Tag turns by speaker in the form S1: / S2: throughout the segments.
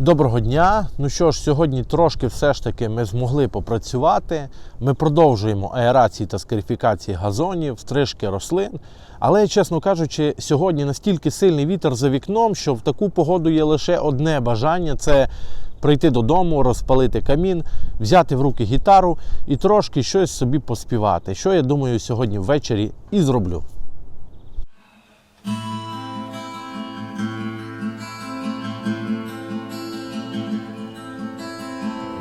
S1: Доброго дня. Ну що ж, сьогодні трошки все ж таки ми змогли попрацювати. Ми продовжуємо аерації та скарифікації газонів, стрижки рослин. Але, чесно кажучи, сьогодні настільки сильний вітер за вікном, що в таку погоду є лише одне бажання це прийти додому, розпалити камін, взяти в руки гітару і трошки щось собі поспівати. Що я думаю, сьогодні ввечері і зроблю.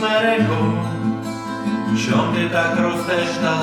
S2: мені, що ти так ростеш далеко,